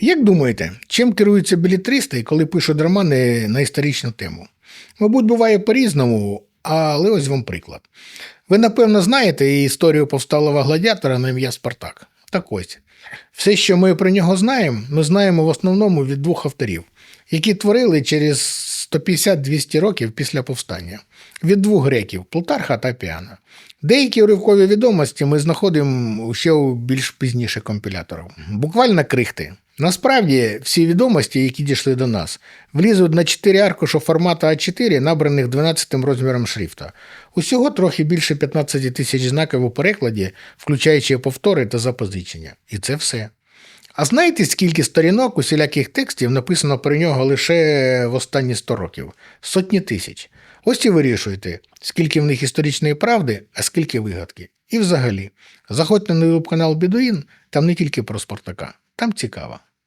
Як думаєте, чим керуються білітристи, коли пишуть романи на історичну тему? Мабуть, буває по-різному, але ось вам приклад. Ви, напевно, знаєте історію повсталого гладіатора на ім'я Спартак. Так ось. Все, що ми про нього знаємо, ми знаємо в основному від двох авторів, які творили через 150-200 років після повстання. Від двох греків Плутарха та Піана. Деякі уривкові відомості ми знаходимо ще у більш пізніших компіляторах. Буквально крихти. Насправді, всі відомості, які дійшли до нас, влізуть на 4 аркуша формату А4, набраних 12 розміром шрифта. Усього трохи більше 15 тисяч знаків у перекладі, включаючи повтори та запозичення. І це все. А знаєте, скільки сторінок усіляких текстів написано про нього лише в останні 100 років? Сотні тисяч. Ось і вирішуйте, скільки в них історичної правди, а скільки вигадки. І взагалі, заходьте на YouTube канал Бідуїн, там не тільки про Спартака, там цікаво.